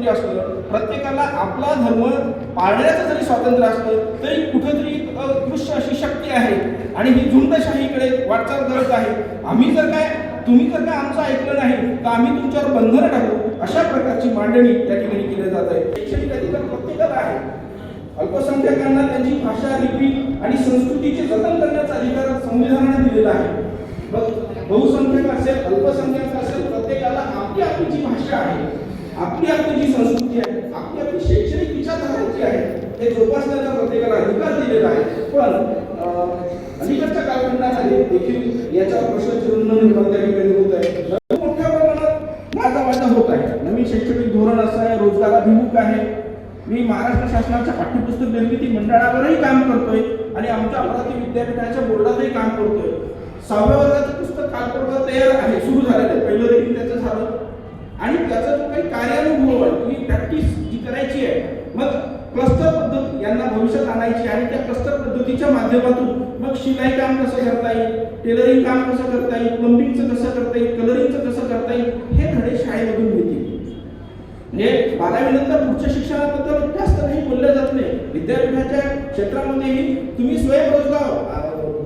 स्वातंत्र्य असलं प्रत्येकाला आपला धर्म पाळण्याचं जरी स्वातंत्र्य असलं तरी कुठेतरी दृश्य अशी शक्ती आहे. आणि ही झुंडशाहीकडे वाटचाल करत आहे. आम्ही जर काय तुम्ही जर काय आमचं ऐकलं नाही तर आम्ही तुमच्यावर बंधनं टाकू. अशा प्रकारची मांडणी त्या ठिकाणी केली जात आहे. शैक्षणिक अधिकार प्रत्येकाला आहे. अल्पसंख्याकांना त्यांची भाषा लिपी आणि संस्कृतीचे जतन करण्याचा अधिकार संविधानाने दिलेला आहे. बहुसंख्याक असेल अल्पसंख्याक असेल प्रत्येकाला आपली आपली जी भाषा आहे. आपली आपली जी संस्कृती आहे आपली आपली शैक्षणिक विचारधारा जी आहे हे जोपासण्याचा प्रत्येकाला अधिकार दिलेला आहे. पण अलीकडच्या कालखंडामध्ये देखील याच्यावर प्रश्नचिन्ह निर्माण त्या ठिकाणी होत आहे? मोठ्या प्रमाणात गाजावाजा होत आहे. नवीन शैक्षणिक धोरण असं आहे रोजगाराभिमुख आहे. मी महाराष्ट्र शासनाच्या पाठ्यपुस्तक निर्मिती मंडळावरही काम करतोय आणि आमच्या अमरावती विद्यापीठाच्या बोर्डातही काम करतोय. सहाव्या वर्गाचं पुस्तक कालपर्वा तयार आहे सुरू झालेलं आहे पहिलं रेटिंग त्याचं झालं. आणि त्याचा जो काही कार्यानुभव आहे तुम्ही प्रॅक्टिस जी करायची आहे मग क्लस्टर पद्धत यांना भविष्यात आणायची आणि त्या क्लस्टर पद्धतीच्या माध्यमातून मग शिलाई काम कसं करता येईल टेलरिंग काम कसं करता येईल प्लंबिंगचं कसं करता येईल कलरिंगचं कसं करता येईल हे धडे शाळेमधून मिळतील. म्हणजे बारावीनंतर पुढच्या शिक्षणाबद्दल जास्त काही बोललं जात नाही. विद्यापीठाच्या क्षेत्रामध्येही तुम्ही स्वयंरोजगार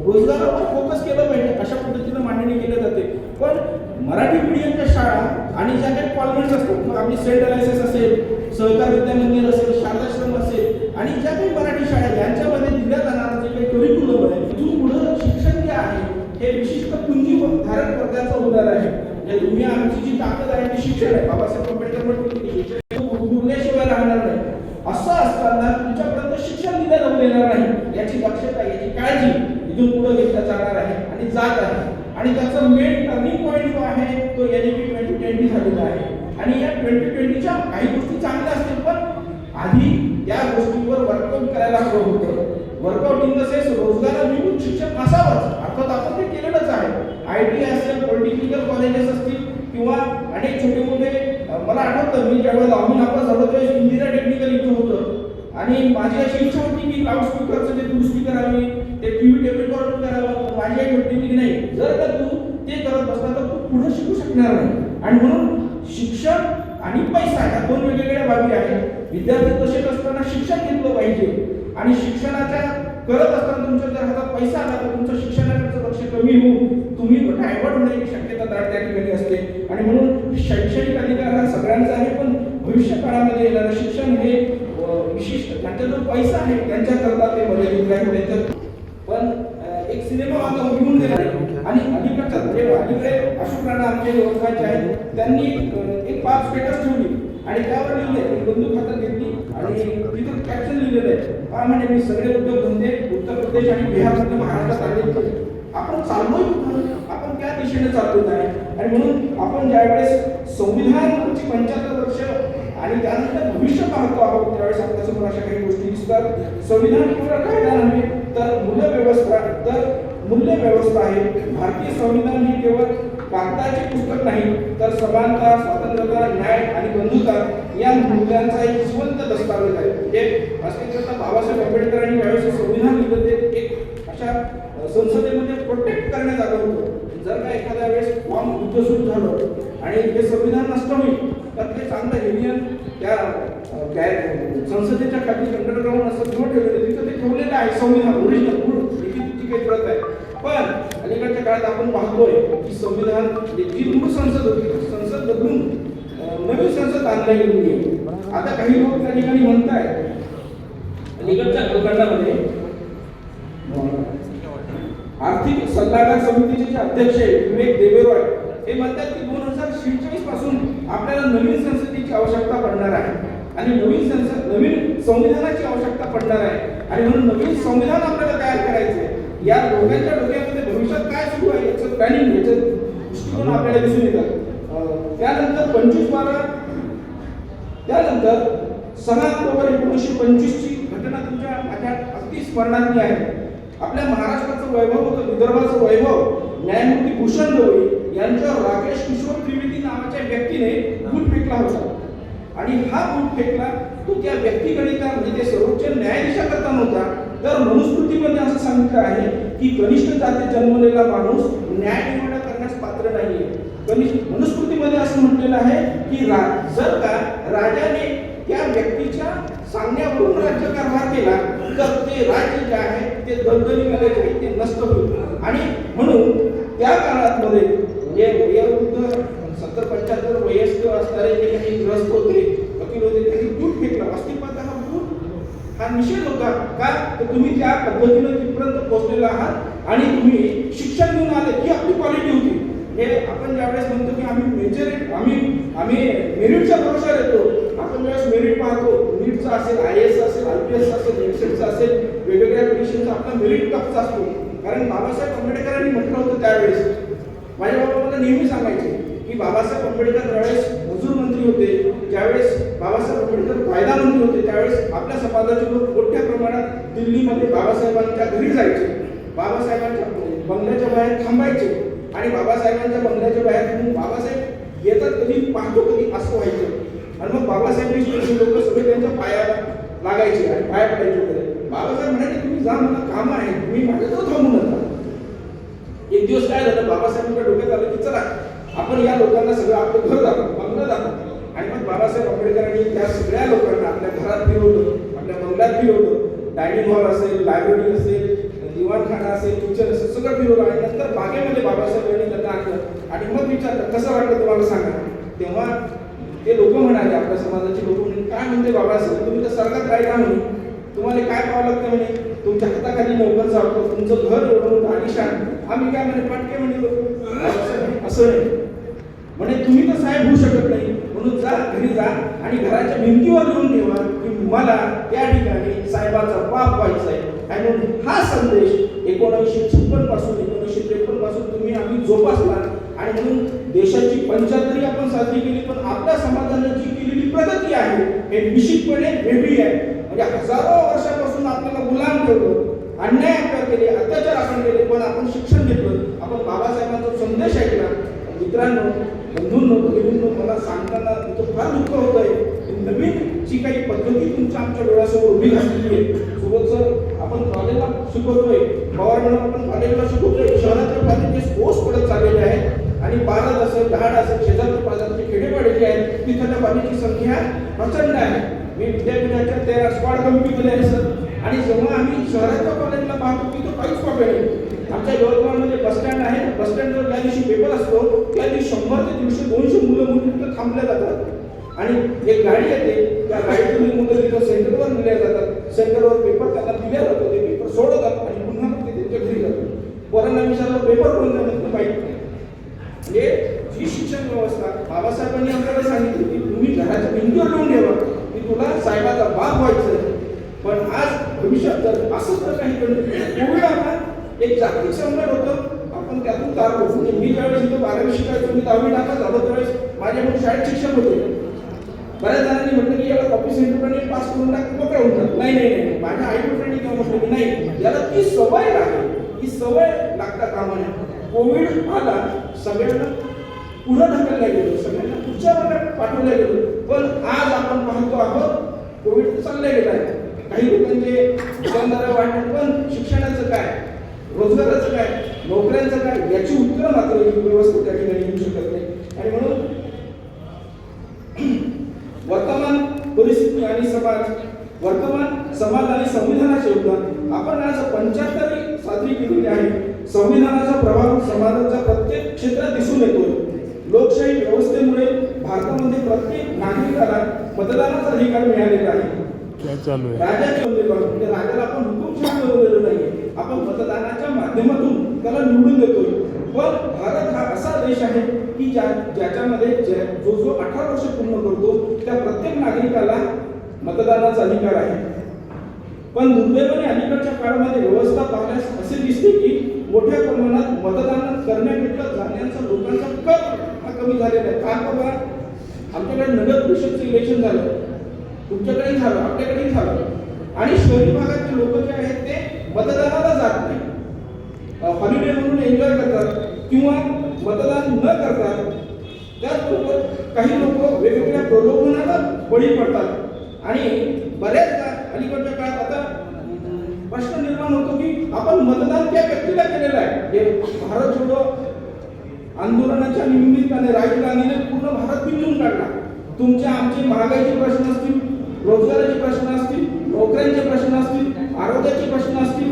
रोजगारावर फोकस केलं पाहिजे. अशा पद्धतीनं मांडणी केली जाते. पण मराठी मीडियमच्या शाळा आणि ज्या काही कॉन्व्हेंट्स असतात मग आपली सेंट अलायसेस असेल सहकार विद्या मंदिर असेल शारदाश्रम असेल आणि ज्या काही मराठी शाळा यांच्यामध्ये दिल्या जाणारं जे काही करिक्युलम आहे इथून पुढं शिक्षण जे आहे हे विशिष्ट पुंजी धारण करण्याचं होणार आहे. म्हणजे तुम्ही आमची जी ताकद आहे ती शिक्षण आहे. बाबासाहेब आंबेडकर म्हणतो की शिक्षण बोलण्याशिवाय राहणार नाही असं असताना तुमच्यापर्यंत शिक्षण दिलं जाऊ देणार नाही याची दक्षता याची काळजी इथून पुढे घेतल्या जाणार आहे आणि जात आहे आणि त्याचा मेन टर्निंग पॉईंट जो आहे तो एन पी ट्वेंटी ट्वेंटी झालेला आहे आणि या ट्वेंटी ट्वेंटीच्या काही गोष्टी चांगल्या असतील पण आधी या गोष्टींवर वर्कआउट करायला हवं होतं. वर्कआउट इन द सेन्स रोजगाराभिमुख शिक्षण असावंच अर्थात आपण ते केलेलंच आहे. आय टी असेल पॉलिटेक्निकल कॉलेजेस असतील किंवा अनेक छोटे मोठे मला आठवतं मी ज्यावेळेस आम्ही नापास झालो त्यावेळेस इंदिरा टेक्निकल इथं होतं. आणि माझी अशी इच्छा होती की लाऊडस्पीकरचं जे दुरुस्ती करावी ते टी व्ही टेबल करावं माझी आई म्हणते की नाही जर का तू ते करत बसला तर तू पुढे शिकू शकणार नाही. आणि म्हणून शिक्षण आणि पैसा ह्या दोन वेगवेगळ्या बाबी आहेत. विद्यार्थी तसेच असताना शिक्षण घेतलं पाहिजे. आणि शिक्षणाच्या करत असताना तुमच्या जर हातात पैसा आला तर तुमचं शिक्षणाकडचं लक्ष कमी होऊन तुम्ही डायव्हर्ट होण्याची शक्यता दाट त्या ठिकाणी असते. आणि म्हणून शैक्षणिक अधिकार हा सगळ्यांचा आहे पण भविष्य काळामध्ये येणारं शिक्षण हे विशिष्ट त्यांचा जो पैसा आहे त्यांच्याकरता ते मर्यादित राहील. त्यांच्या पण अं, एक सिनेमा आता घेऊन गेला आणि अलीकडचा म्हणजे अलीकडे अशोक राणा आमचे ओळखायचे आहेत त्यांनी अं, एक पाच स्टेटस ठेवली. आणि त्यावर लिहिले बंदूक हातात घेतली आणि तिथं कॅप्शन लिहिलेलं आहे. हा म्हणजे मी सगळे उद्योगधंदे उत्तर प्रदेश आणि बिहारमध्ये महाराष्ट्रात आले आपण चाललोय आपण त्या दिशेने चालतो नाही? आणि म्हणून आपण ज्यावेळेस संविधानाची म्हणजे पंच्याहत्तर वर्ष आणि त्यानंतर भविष्य पाहतो आहोत त्यावेळेस आपल्यासमोर अशा काही गोष्टी दिसतात. संविधान केवळ कायदा नव्हे तर मूल्य व्यवस्था तर मूल्य व्यवस्था आहे. भारतीय संविधान ही केवळ कागदाचे पुस्तक नाही तर समानता स्वातंत्र्यता न्याय आणि बंधुता या मूल्यांचा एक जिवंत दस्तावेज आहे. म्हणजे असे करता बाबासाहेब आंबेडकरांनी ज्यावेळेस संविधान लिहिलं ते एक अशा संसदेमध्ये प्रोटेक्ट करण्यात आलं होतं. जर का एखाद्या वेळेस फॉर्म युद्ध झालं आणि हे संविधान नष्ट होईल तर ते चांगलं युनियन त्या संसदेच्या खाली अंडरग्राऊंड असं किंवा ठेवलेलं तिथं ते ठेवलेलं आहे संविधान ओरिजिनल मूळ लिखित जी काही प्रत आहे. पण अलीकडच्या काळात आपण पाहतोय की संविधान जी मूळ संसद होती. संसद बदलून नवीन संसद आणल्या गेलेली आहे आता काही लोक त्या ठिकाणी म्हणताय अलीकडच्या कालखंडामध्ये आर्थिक सल्लागार समितीचे जे अध्यक्ष आहे विवेक देवेरॉय हे म्हणतात की दोन हजार शेहेचाळीसपासून आपल्याला नवीन संसदेची आवश्यकता पडणार आहे. आणि नवीन संसद नवीन संविधानाची आवश्यकता पडणार आहे. आणि म्हणून नवीन संविधान आपल्याला तयार करायचं आहे या लोकांच्या डोक्यामध्ये भविष्यात काय सुरू आहे याचं प्लॅनिंग याचं दृष्टिकोन आपल्याला दिसून येतात त्यानंतर पंचवीस बारा त्यानंतर सहा ऑक्टोबर एकोणीसशे पंचवीसची घटना तुमच्या माझ्या अगदी स्मरणातली आहे. आपल्या महाराष्ट्राचं वैभव होतं विदर्भाचं वैभव. न्यायमूर्ती भूषण गवई यांच्यावर राकेश किशोर त्रिवेदी नावाच्या व्यक्तीने गुट फेकला होता. आणि हा गुट फेकला तो त्या व्यक्तीकडे म्हणजे ते सर्वोच्च न्यायाधीशा करता नव्हता तर मनुस्मृतीमध्ये असं सांगितलं आहे की कनिष्ठ जाती जन्मलेला माणूस न्याय निवाडा करण्यास पात्र नाहीये. कनिष्ठ मनुस्मृतीमध्ये असं म्हटलेलं आहे की रा जर का राजाने त्या व्यक्तीच्या सांगण्यावरून राज्यकारभार केला तर ते राज्य जे आहे ते दलदली करायचे आहे ते नष्ट होईल. आणि म्हणून त्या काळात मध्ये वयोवृद्ध सत्तर पंच्याहत्तर वयस्क असणारे जे काही ग्रस्त होते वकील होते त्यांनी दूध फेकलं अस्तित्व हा निषेध होता का? तर तुम्ही त्या पद्धतीनं तिथपर्यंत पोहोचलेला आहात आणि तुम्ही शिक्षण घेऊन आले ही आपली क्वालिटी होती. हे आपण ज्यावेळेस म्हणतो की आम्ही मेजर आम्ही आम्ही मेरिटच्या भरोशावर येतो. आपण ज्यावेळेस मेरिट पाहतो नीटचा असेल आय एस असेल आय पी एस असेल एमसेटचा असेल वेगवेगळ्या परीक्षेचा आपला मेरिट टफचा असतो. कारण बाबासाहेब आंबेडकरांनी म्हटलं होतं त्यावेळेस. माझ्या बाबा मला नेहमी सांगायचे की बाबासाहेब आंबेडकर ज्यावेळेस महसूल मंत्री होते ज्यावेळेस बाबासाहेब आंबेडकर कायदा मंत्री होते त्यावेळेस आपल्या समाजाचे लोक मोठ्या प्रमाणात दिल्लीमध्ये बाबासाहेबांच्या घरी जायचे. बाबासाहेबांच्या बंगल्याच्या बाहेर थांबायचे आणि बाबासाहेबांच्या बंगल्याच्या बाहेर बाबासाहेब येतात कधी पाहतो कधी असं व्हायचं. आणि मग बाबासाहेबांची लोक सगळे त्यांच्या पाया लागायचे आणि पाया पडायचे वगैरे. बाबासाहेब म्हणाले तुम्ही जा मला काम आहे तुम्ही माझ्याजवळ थांबू नका. एक दिवस काय झालं बाबासाहेबांच्या डोक्यात आलं की चला आपण या लोकांना सगळं आपलं घर दाखवू बंगलं दाखवू आणि मग बाबासाहेब आंबेडकरांनी त्या सगळ्या लोकांना आपल्या घरात फिरवलं आपल्या बंगल्यात फिरवलं. डायनिंग हॉल असेल लायब्ररी असेल दिवाणखाना असेल किचन असेल सगळं फिरवलं. आणि नंतर बागेमध्ये बाबासाहेबांनी त्यांना आणलं. आणि मग विचारलं कसं वाटलं तुम्हाला सांगा? तेव्हा ते लोक म्हणाले आपल्या समाजाचे लोक म्हणे काय म्हणते बाबासाहेब? तुम्ही तर सरकार काय का म्हणे तुम्हाला काय पाहावं लागतं म्हणे? तुमच्या हाताखाली मोबाईल चालतो तुमचं घर ओढवून मोठं आलिशान. आम्ही काय म्हणे पटके म्हणे असं नाही. तुम्ही होऊ शकत नाही. म्हणून जा घरी जा आणि घराच्या भिंतीवर लिहून ठेवा की मला त्या ठिकाणी साहेबाचा बाप व्हायचा आहे. आणि म्हणून हा संदेश एकोणीसशे छप्पनपासून एकोणीसशे त्रेपन्नपासून तुम्ही आम्ही जोपासला. आणि म्हणून देशाची पंचाहत्तरी आपण साजरी केली पण आपल्या समाजानं जी केलेली प्रगती आहे हे निश्चितपणे वेगळी आहे. म्हणजे हजारो वर्षापासून आपल्याला गुलाम ठेवलं अन्याय आपल्याला केले अत्याचार आपण केले पण आपण शिक्षण घेतलं. आपण बाबासाहेबांचा संदेश ऐकला. मित्रांनो बंधूंनो भगिनींनो मला सांगताना तो फार दुःख होत आहे. नवीन जी काही पद्धती तुमच्या आमच्या डोळ्यासमोर उभी घातलेली आहे सोबत सर आपण कॉलेजला शिकवतोय पवार मॅडम आपण कॉलेजला शिकवतोय शहराच्या पातळीचे ओस पडत चाललेले आहेत आणि बारात असेल दहाड असेल शेजारच्या पाजारचे खेडेपाडे जे आहेत तिथल्या पाण्याची संख्या प्रचंड आहे. मी विद्यापीठाच्या त्या स्क्वॉड कमिटीमध्ये आहे सर आणि जेव्हा आम्ही शहराच्या कॉलेजला पाहतो तिथं काहीच प्रॉब्लेम नाही. आमच्या यवतमाळमध्ये बस स्टँड आहे. बस स्टँडवर ज्या दिवशी पेपर असतो त्या दिवशी शंभर ते दीडशे दोनशे मुलं मुली तिथं थांबल्या जातात. आणि एक गाडी येते त्या गाडीतून मुलं तिथं सेंटरवर नेल्या जातात. सेंटरवर पेपर त्यांना दिल्या जातो ते पेपर सोडवतात आणि पुन्हा ते त्यांच्या घरी जातात. पोरांना विचारलं पेपर कोणत्या द्या माहिती नाही? म्हणजे जी शिक्षण व्यवस्था बाबासाहेबांनी आपल्याला सांगितली की तुम्ही घराच्या भिंतीवर लिहून ठेवा की तुला साहेबाचा बाप व्हायचं आहे. पण आज भविष्यात जर असंच जर काही कोविड आला एक जागतिक संकट होतं. आपण त्यातून तार म्हणजे मी ज्यावेळेस इथं बारावी शिकायचो मी दहावी नापास झालो त्यावेळेस माझ्याकडून शाळेत शिक्षक होते. बऱ्याच जणांनी म्हटलं की याला कॉपी सेंटरकडे पास करून टाक मोकळा होऊन नाही नाही नाही. माझ्या आई वडिलांनी किंवा म्हटलं की नाही. याला ती सवय लागेल. ही सवय लागता कामा नये. कोविड आला सगळ्यांना पुढं ढकलल्या गेलो. सगळ्यांना पुढच्या वर्गात पाठवल्या गेलो. पण आज आपण पाहतो आहोत कोविड तर चालल्या गेला आहे. काही लोकांचे दुकानदार वाढले पण शिक्षणाचं काय? रोजगाराचं काय? नोकऱ्यांचं काय? याची उत्तरं मात्र ही व्यवस्था त्या ठिकाणी येऊ शकत नाही. आणि म्हणून वर्तमान परिस्थिती आणि समाज वर्तमान समाज आणि संविधानाचे योगदान आपण आज पंच्याहत्तरी साजरी केलेली आहे. संविधानाचा प्रभाव समाजाच्या प्रत्येक क्षेत्रात दिसून येतोय. लोकशाही व्यवस्थेमुळे भारतामध्ये प्रत्येक नागरिकाला मतदानाचा अधिकार मिळालेला आहे. क्या चालू राजाचे उमेदवार म्हणजे राजाला आपण हुकुमशाह बनवलेलं नाहीये. आपण मतदानाच्या माध्यमातून त्याला निवडून देतोय. पण भारत हा असा देश आहे की ज्या ज्याच्यामध्ये ज्या- जो जो अठरा वर्ष पूर्ण करतो त्या प्रत्येक नागरिकाला मतदानाचा अधिकार आहे. पण दुर्दैवाने अलीकडच्या काळामध्ये व्यवस्था पाहण्यास असे दिसते की मोठ्या प्रमाणात मतदान करण्याकरिता जाण्याचा लोकांचा कल हा कमी झालेला आहे. का बघा आमच्याकडे नगर परिषदचं इलेक्शन झालं. तुमच्याकडे झालं आपल्याकडे झालं. आणि शहरी भागातले लोक जे आहेत ते मतदानाला जात नाही हॉलिडे म्हणून एन्जॉय करतात किंवा मतदान न करतात त्याचबरोबर काही लोक वेगवेगळ्या प्रलोभनाला बळी पडतात. आणि बऱ्याचदा अलीकडच्या काळात आता प्रश्न निर्माण होतो की आपण मतदान त्या व्यक्तीला केलेलं आहे. हे भारत जोडो आंदोलनाच्या निमित्ताने राजीव गांधीने पूर्ण भारत पिंजून काढला. तुमचे आमचे महागाईचे प्रश्न असतील रोजगाराचे प्रश्न असतील नोकऱ्यांचे प्रश्न असतील आरोग्याचे प्रश्न असतील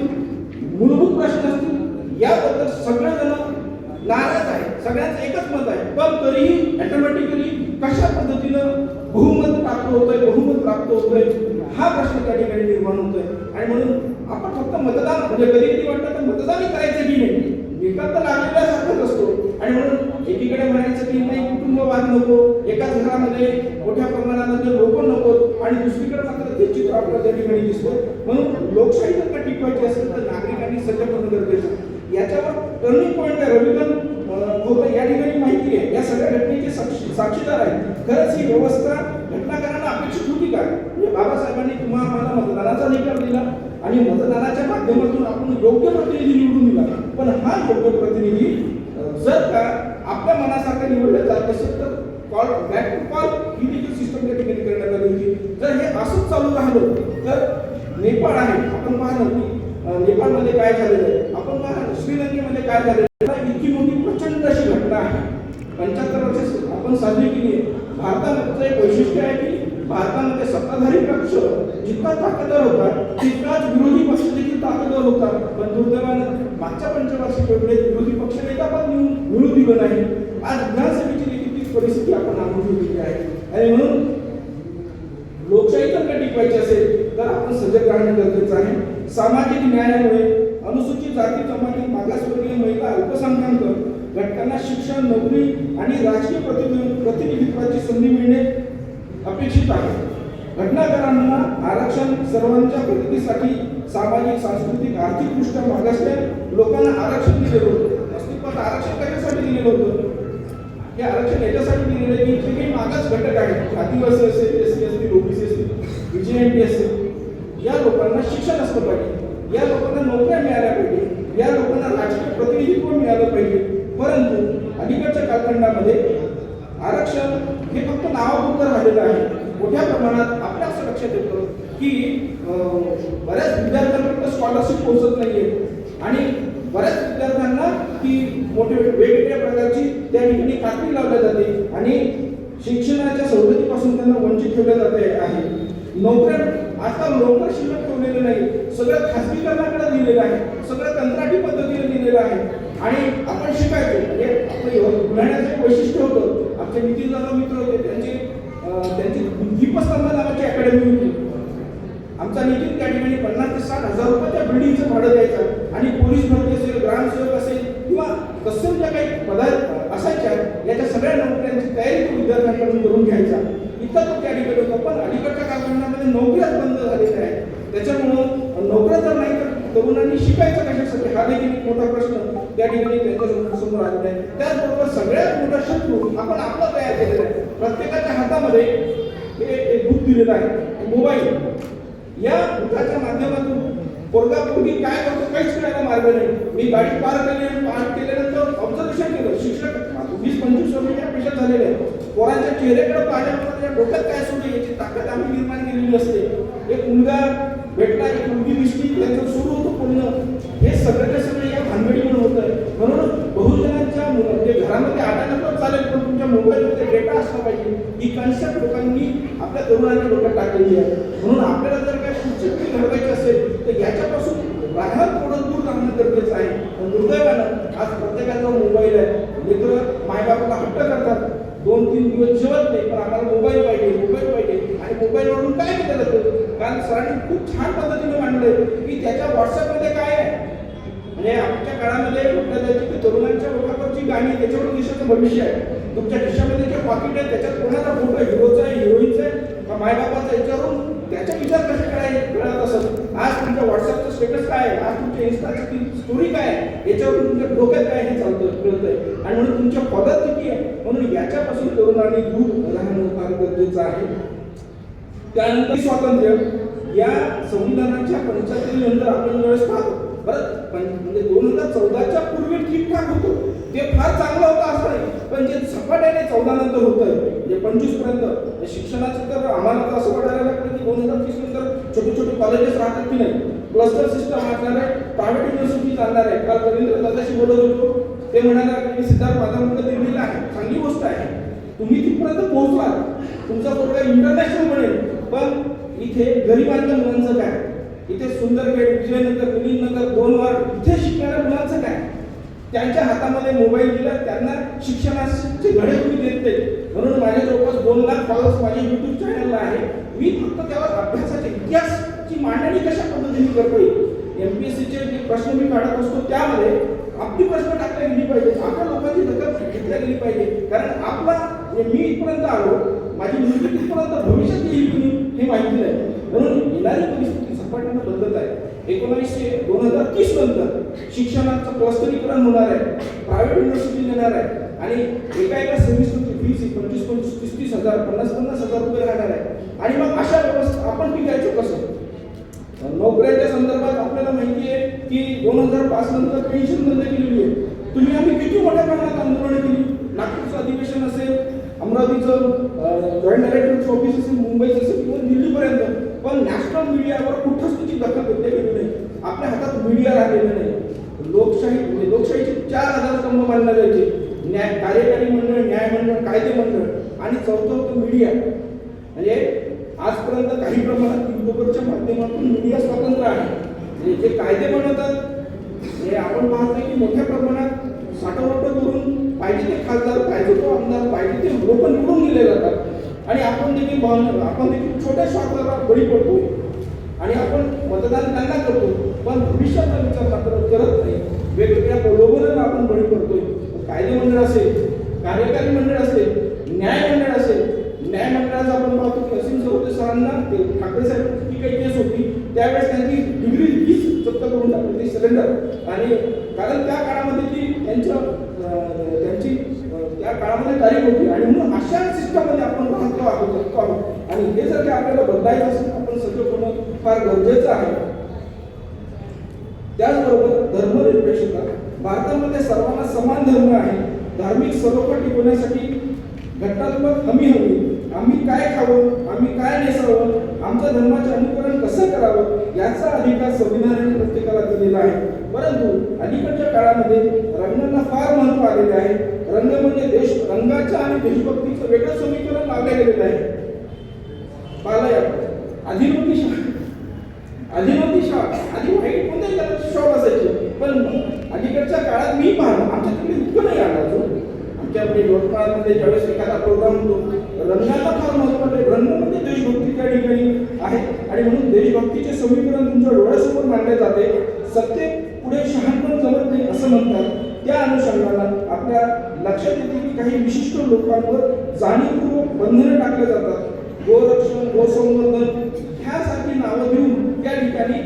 मूलभूत प्रश्न असतील याबद्दल सगळेजण नाराज आहे सगळ्यांचं एकच मत आहे. पण तरीही ऑटोमॅटिकली कशा पद्धतीनं बहुमत प्राप्त होतंय बहुमत प्राप्त होतंय हा प्रश्न त्या ठिकाणी निर्माण होतोय. आणि म्हणून आपण फक्त मतदान म्हणजे कधी कधी वाटतं तर मतदानही करायचं की नाही? एकांत लागलेल्यासारखाच असतो. आणि म्हणून एकीकडे म्हणायचं की नाही कुटुंबवाद नको एकाच घरामध्ये मोठ्या प्रमाणामध्ये लोक नको आणि दुसरीकडे मात्र ते चित्र आपल्याला त्या ठिकाणी दिसतं म्हणून लोकशाही जर का टिकवायची असेल तर नागरिकांनी सज्ज करणं गरजेचं आहे. याच्यावर टर्निंग पॉईंट आहे. रविकांत होतं या ठिकाणी माहिती आहे. या सगळ्या घटनेचे साक्षी- साक्षीदार आहेत. खरंच ही व्यवस्था घटनाकारांना अपेक्षित होती काय म्हणजे बाबासाहेबांनी तुम्हाला मला मतदानाचा निकाल दिला आणि मतदानाच्या माध्यमातून आपण योग्य प्रतिनिधी निवडून दिला. पण हा योग्य प्रतिनिधी जर का आपल्या मनासारखं निवडलं जात असेल तर कॉल बॅक टू कॉल ही देखील सिस्टम त्या ठिकाणी करण्यात आली होती. जर हे असंच चालू राहिलं तर नेपाळ आहे. आपण पाहणार की नेपाळमध्ये काय झालेलं आहे? आपण श्रीलंकेमध्ये काय झालं? इतकी मोठी प्रचंड अशी घटना आहे. पंच्याहत्तर वर्ष आपण साजरी केली आहे. भारतामध्ये एक वैशिष्ट्य आहे की भारतामध्ये सत्ताधारी पक्ष जितका ताकदवर होता तितकाच विरोधी पक्ष देखील ताकदवर होता. पण दुर्दैवानं मागच्या पंचवार्षिक विरोधी पक्ष नेता पण विरोधी बन आहे आज विधानसभेची देखील तीच परिस्थिती आपण आणून दिली आहे. आणि म्हणून लोकशाही जर का टिकवायची असेल तर आपण सजग राहणं गरजेचं आहे. सामाजिक न्यायामुळे अनुसूचित जाती जमाती मागासवर्गीय महिला अल्पसंख्याक घटकांना शिक्षण नोकरी आणि राजकीय प्रतिनिधित्वाची संधी मिळणे अपेक्षित आहे. घटनाकारांना आरक्षण सर्वांच्या प्रगतीसाठी सामाजिक सांस्कृतिक आर्थिकदृष्ट्या मागासल्या लोकांना आरक्षण दिलेलं होतं. अस्तित्वात आरक्षण कशासाठी दिलेलं होतं? हे आरक्षण याच्यासाठी दिलेलं आहे की जे काही मागास घटक आहेत आदिवासी असेल एस सी असतील ओबीसी असतील विजयएनटी असेल या लोकांना शिक्षण असलं पाहिजे. या लोकांना नोकऱ्या मिळाल्या पाहिजे. या लोकांना राजकीय प्रतिनिधित्व मिळालं पाहिजे? परंतु अलीकडच्या कालखंडामध्ये आरक्षण हे फक्त नावापुरतं राहिलेलं आहे. मोठ्या प्रमाणात आपल्या असं लक्षात येतं की बऱ्याच विद्यार्थ्यांपर्यंत स्कॉलरशिप पोहोचत नाहीये. आणि बऱ्याच विद्यार्थ्यांना ती मोठे वेगवेगळ्या प्रकारची त्या ठिकाणी खात्री लावल्या जाते आणि शिक्षणाच्या सवलतीपासून त्यांना वंचित ठेवल्या जाते आहे. नोकऱ्या आजकाल नोकर शिल्लक ठेवलेले नाही. सगळं खासगीकरणाकडे दिलेलं आहे. सगळं कंत्राटी पद्धतीने दिलेलं आहे. आणि आपण शिकायचो. म्हणजे आपलं बुलढाण्याचं एक वैशिष्ट्य होतं. आमचे नितीन दादा मित्र होते. त्यांची त्यांची दीपस्तंभ नावाची अकॅडमी होती. आमचा नितीन त्या ठिकाणी पन्नास ते साठ हजार रुपये त्या बिल्डिंगचं भाडं द्यायचं. आणि पोलीस भरती असेल ग्रामसेवक असेल किंवा तत्सम ज्या काही पदार्थ असायच्या याच्या सगळ्या नोकऱ्यांची तयारी तो विद्यार्थ्यांकडून करून घ्यायचा. इतका तो त्या ठिकाणी होता. पण अलीकडच्या कालखंडामध्ये नोकऱ्याच बंद झालेल्या आहेत. त्याच्यामुळं नोकऱ्या जर नाही तर तरुणांनी शिकायचं कशासाठी? हा देखील मोठा प्रश्न त्या ठिकाणी त्यांच्यासमोर आलेला आहे. त्याचबरोबर सगळ्यात मोठा शत्रू आपण आपला तयार केलेला आहे. प्रत्येकाच्या हातामध्ये हे एक बुक दिलेलं आहे. मोबाईल या बुकाच्या माध्यमातून पोरगा पोरगी काय करतो काहीच करायला मार्ग नाही. मी गाडी पार केली आणि पार केल्यानंतर ऑब्झर्वेशन केलं. शिक्षक वीस पंचवीस वर्षाच्या पेक्षा झालेले आहे. पोरांच्या चेहऱ्याकडे पाहिल्यानंतर डोक्यात काय सुरू याची ताकद आम्ही निर्माण केलेली असते. एक मुलगा मुलगी त्यांचं सुरू होतं पूर्ण हे सगळ्याच्या सगळे या भानगडीमुळे होत आहे म्हणून बहुजनांच्या म्हणजे घरामध्ये आल्यानंतर चालेल पण तुमच्या मोबाईलमध्ये डेटा असला पाहिजे. ही कन्सेप्ट लोकांनी आपल्या तरुणांच्या डोक्यात टाकलेली आहे. म्हणून आपल्याला जर काय पुढची काही घडवायची असेल तर याच्यापासून राहत थोडं दूर राहणं गरजेचं आहे. दुर्दैवानं आज प्रत्येकाचा मोबाईल आहे लेकर मायबापाला हट्ट करतात दोन तीन दिवस जेवत नाही पण आम्हाला मोबाईल पाहिजे मोबाईल पाहिजे आणि मोबाईलवरून काय केलं जातं कारण सरांनी खूप छान पद्धतीने मांडलंय की त्याच्या व्हॉट्सअपमध्ये काय आहे? म्हणजे आमच्या काळामध्ये म्हटलं जायचं की तरुणांच्या मुखावरची गाणी त्याच्यावर देशाचं भविष्य आहे. तुमच्या खिशामध्ये जे पॉकेट आहे त्याच्यात कोणाचा फोटो आहे? हिरोचा आहे हिरोईनचा आहे का मायबापाचा याच्यावरून त्याचा विचार कसे करायचे कळत असत? आज तुमच्या व्हॉट्सअपचं स्टेटस काय आहे? आज तुमच्या इन्स्टाची स्टोरी काय आहे? याच्यावरून तुमच्या डोक्यात काय हे चालतं आहे आणि म्हणून तुमच्या पदात किती आहे म्हणून याच्यापासून तरुणांनी दूर लहान फार गरजेचं आहे. त्यानंतर स्वातंत्र्य. या संविधानाच्या पंचाहत्तरी नंतर आपण ज्यावेळेस पाहतो. बरं पण म्हणजे दोन हजार चौदाच्या पूर्वी ठीकठाक होतो. ते फार चांगलं होतं असं नाही. पण जे झपाट्याने चौदा नंतर होतं म्हणजे पंचवीसपर्यंत शिक्षणाचं तर आम्हाला तर असं वाटायला लागतं की दोन हजार तीस नंतर छोटे छोटे कॉलेजेस राहतात की नाही. क्लस्टर सिस्टम असणार आहे प्रायव्हेट युनिव्हर्सिटी चालणार आहे. काल रवींद्र दादाशी बोलत होतो. ते म्हणाला की सिद्धार्थ माझा मुलगा दिल्लीला आहे? चांगली गोष्ट आहे. तुम्ही तिथपर्यंत पोहोचला तुमचा पोरगा इंटरनॅशनल बनेल. पण इथे गरिबांच्या मुलांचं काय? इथे सुंदरखेड विजयनगर नगर दोन वार इथे शिकणाऱ्या मुलांचं काय? त्यांच्या हातामध्ये मोबाईल दिला त्यांना शिक्षणाचे धडे तुम्ही देत नाही. म्हणून माझ्या जवळपास दोन लाख फॉलोअर्स माझ्या युट्यूब चॅनलला आहे. मी फक्त त्यावर अभ्यासाच्या इतिहासची मांडणी कशा पद्धतीने करतो एम पी एस सीचे जे प्रश्न मी काढत असतो त्यामध्ये आपली प्रश्न टाकल्या गेली पाहिजे आपल्या लोकांची दखल घेतल्या गेली पाहिजे कारण आपला म्हणजे मी इथपर्यंत आलो माझी मुलगी तिथपर्यंत भविष्यात येईल की नाही हे माहिती नाही. म्हणून येणारी परिस्थिती झपाट्यानं बदलत आहे. एकोणीसशे दोन हजार तीस नंतर शिक्षणाचं क्लस्टरीकरण होणार आहे. प्रायव्हेट युनिव्हर्सिटी येणार आहे. आणि एका एका सेमिस्टरची फीस ही पंचवीस पंचवीस तीस तीस हजार पन्नास पन्नास हजार रुपये राहणार आहे. आणि मग अशा व्यवस्था आपण टिकायचो कसं? नोकऱ्याच्या संदर्भात आपल्याला माहिती आहे की दोन हजार पाच नंतर पेन्शन बंद केलेली आहे. तुम्ही आम्ही किती मोठ्या प्रमाणात आंदोलन केली? नागपूरचं अधिवेशन असेल अमरावतीचं जॉईंट डायरेक्टरचं ऑफिस असेल मुंबईचं असेल किंवा दिल्लीपर्यंत पण नॅशनल मीडियावर कुठंच त्याची दखल घेतली गेली नाही. आपल्या हातात मीडिया राहिलेलं नाही. लोकशाही म्हणजे लोकशाहीचे चार हजार स्तंभ मानले जायचे न्याय कार्यकारी मंडळ न्याय मंडळ कायदे मंडळ आणि चौथं होतं मीडिया म्हणजे आजपर्यंत काही प्रमाणात युट्यूबच्या माध्यमातून मीडिया स्वतंत्र आहे. म्हणजे जे कायदे बनवतात हे आपण पाहतो की मोठ्या प्रमाणात साठवण करून पाहिजे ते खासदार पाहिजे तो आमदार पाहिजे ते लोक निवडून दिले जातात. आणि आपण देखील भावना आपण देखील छोट्या स्वार्थाला बळी पडतो आणि आपण मतदान त्यांना करतो पण भविष्याचा विचार मात्र करत नाही. वेगवेगळ्या प्रलोभनाला आपण बळी पडतोय. कायदे मंडळ असेल कार्यकारी मंडळ असेल न्याय मंडळ असेल न्याय मंडळाचा आपण पाहतो की असीम सरोदे सरांना ते ठाकरे साहेबांची काही केस होती त्यावेळेस त्यांची डिग्री वीस जप्त करून टाकली ती सिलेंडर. आणि कारण त्या काळामध्ये ती त्यांच्या अं, त्यांची अं, त्या काळामध्ये होती. आणि म्हणून अशा सिस्टममध्ये आपण राहतो आहोत आहोत. आणि हे जर काही आपल्याला बदलायचं असेल आपण सगळं होणं फार गरजेचं आहे. त्याचबरोबर धर्मनिरपेक्षता. भारतामध्ये सर्वांना समान धर्म आहे. धार्मिक सरोवर टिकवण्यासाठी घटनात्मक हमी हवी. आम्ही काय खावं? आम्ही काय नेसावं? आमच्या धर्माचे अनुकरण कसं करावं? याचा अधिकार संविधानाने प्रत्येकाला दिलेला आहे. परंतु अलीकडच्या काळामध्ये रंगांना फार महत्त्व आलेले आहे. रंग रंगाच्या आणि देशभक्तीचं वेगळं समीकरण लावलं गेलेलं आहे. पाहिलंय आपण आधी नव्हती शाळा आधी शाळा आधी वाईट कोणत्याही प्रकारची शॉप असायचे? पण अलीकडच्या काळात मी पाहतो आमच्या तिकडे इतकं नाही आलं अजून. आमच्याकडे म्हणजे यवतमाळमध्ये ज्यावेळेस एखादा प्रोग्राम होतो रंगाला फार महत्त्व आहे. रंग म्हणजे देशभक्ती त्या ठिकाणी आहे. आणि म्हणून देशभक्तीचे समीकरण तुमच्या डोळ्यासमोर मांडले जाते. सत्य पुढे शहाणपण जमत नाही असं म्हणतात. त्या अनुषंगानं आपल्या लक्षात येते की काही विशिष्ट लोकांवर जाणीवपूर्वक बंधने टाकले जातात. गोरक्षण गोसंवर्धन ह्यासारखी नावं देऊन त्या ठिकाणी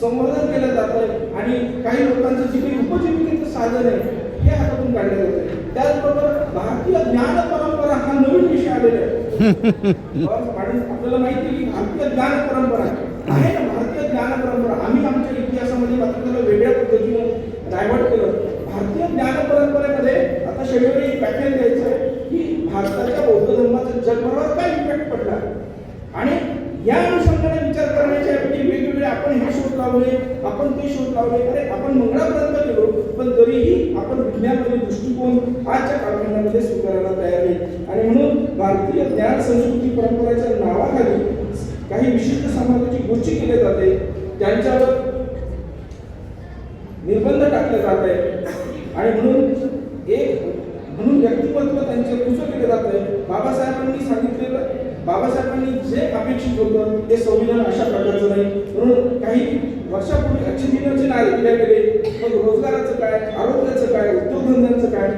संवर्धन केलं जातं आणि काही लोकांचं जे काही उपजीविकेचं साधन आहे हे हातातून काढलं जातं त्याचबरोबर भारतीय ज्ञान परंपरा हा नवीन विषय आलेला आहे. आपल्याला माहिती आहे की भारतीय ज्ञान परंपरा आहे ना भारतीय ज्ञान परंपरा. आम्ही आमच्या इतिहासामध्ये मात्र त्याला वेगळ्या पद्धतीने डायव्हर्ट केलं आता एक व्याख्यान द्यायचं आहे की भारताच्या बौद्ध धर्माचा जगभरावर काय इम्पॅक्ट पडला आणि या अनुषंगाने विचार करण्याच्या ऐवजी वेगवेगळे आपण हे शोध लावले आपण ते शोध लावले. अरे आपण मंगळापर्यंत गेलो पण तरीही आपण विज्ञानमध्ये दृष्टिकोन आजच्या कालखंडामध्ये स्वीकारायला तयार आहे आणि म्हणून भारतीय ज्ञान संस्कृती परंपरेच्या नावाखाली काही विशिष्ट समाजाची गोष्टी केली जाते त्यांच्यावर निर्बंध टाकले जात आहे आणि म्हणून एक म्हणून व्यक्तिमत्व त्यांचे कुजं केले जात आहे बाबासाहेबांनी सांगितलेलं बाबासाहेबांनी जे अपेक्षित होतं ते संविधान अशा प्रकारचं नाही म्हणून काही वर्षापूर्वी अक्षय दिनाचे मग रोजगाराचं काय आरोग्याचं काय उद्योगधंद्यांचं काय?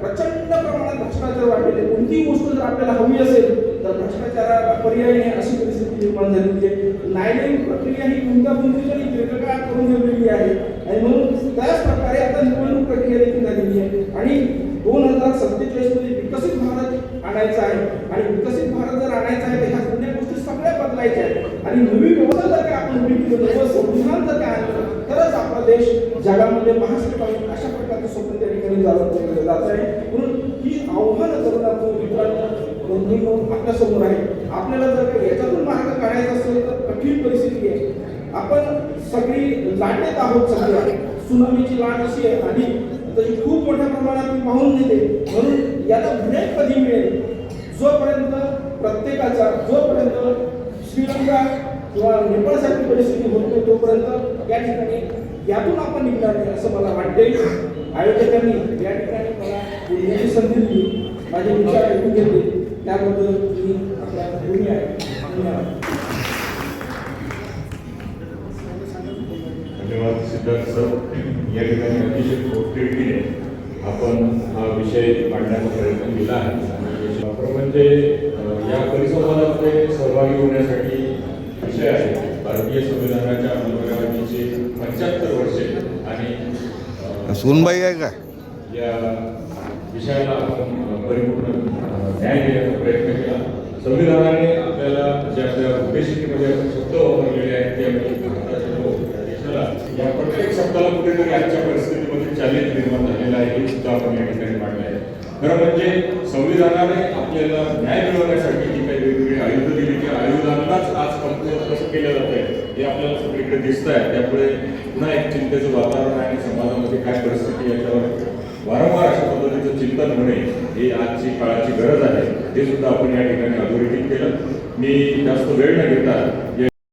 प्रचंड प्रमाणात भ्रष्टाचार वाढलेले कोणतीही गोष्ट जर आपल्याला हवी असेल तर भ्रष्टाचाराला पर्याय नाही अशी परिस्थिती निर्माण झालेली आहे. न्यायालयीन प्रक्रिया ही गुंतागुंतीच्या दीर्घकाळ करून ठेवलेली आहे. आणि म्हणून त्याच प्रकारे आता निवडणूक प्रक्रिया देखील झालेली आहे. आणि दोन हजार सत्तेचाळीसमध्ये विकसित भारत आणायचा आहे. आणि विकसित भारत जर आणायचा आहे तर ह्या जुन्या गोष्टी सगळ्या बदलायच्या आहेत. आणि नवी व्यवस्था जर का आपण उभी केली संविधान जर का देश जगामध्ये महाशक्ती पाहिजे अशा प्रकारचं स्वप्न त्या ठिकाणी जात जात आहे. म्हणून ही आव्हानं करून आपण मित्रांनो करून आपल्यासमोर आहे. आपल्याला जर का याच्यातून मार्ग काढायचा असेल तर कठीण परिस्थिती आहे. आपण सगळी लाटेत आहोत सगळ्या सुनामीची लाट अशी आहे. आणि तशी खूप मोठ्या प्रमाणात ती वाहून नेते म्हणून याला ब्रेक कधी मिळेल? जोपर्यंत प्रत्येकाचा जोपर्यंत श्रीलंका किंवा नेपाळसारखी परिस्थिती होत नाही तोपर्यंत या ठिकाणी यातून आपण निघणार नाही असं मला वाटते आयोजकांनी या ठिकाणी मला बोलण्याची संधी दिली. माझे विचार ऐकून घेतले. त्याबद्दल मी आपला भूमी आहे. धन्यवाद. धन्यवाद सिद्धार्थ सर. या ठिकाणी अतिशय पोटतिडकीने आपण हा विषय मांडण्याचा प्रयत्न केला आहे. वापर म्हणजे या परिसंवादामध्ये सहभागी होण्यासाठी विषय आहे. भारतीय संविधानाच्या अंमलबजावणीचे पंच्याहत्तर वर्षे आणि सुनबाई आहे का? या विषयाला आपण परिपूर्ण न्याय देण्याचा प्रयत्न केला. संविधानाने आपल्याला ज्या आपल्या उद्देशिकेमध्ये आपण शब्द वापरलेले आहेत ते आम्ही भारताच्या लोक देशाला या प्रत्येक शब्दाला कुठेतरी आजच्या परिस्थितीमध्ये चॅलेंज निर्माण झालेलं आहे हे सुद्धा आपण या ठिकाणी मांडलं आहे. खरं म्हणजे संविधानाने आपल्याला न्याय मिळवण्यासाठी जी काही वेगवेगळी आयुध दिली त्या आयुधांनाच आज कमकुवत कसं केलं जात हे आपल्याला सगळीकडे दिसत आहे त्यामुळे पुन्हा एक चिंतेचं वातावरण आहे आणि समाजामध्ये काय परिस्थिती याच्यावर वारंवार अशा पद्धतीचं चिंतन होणे ही आजची काळाची गरज आहे. हे सुद्धा आपण या ठिकाणी अधोरेखित केलं. मी जास्त वेळ न घेता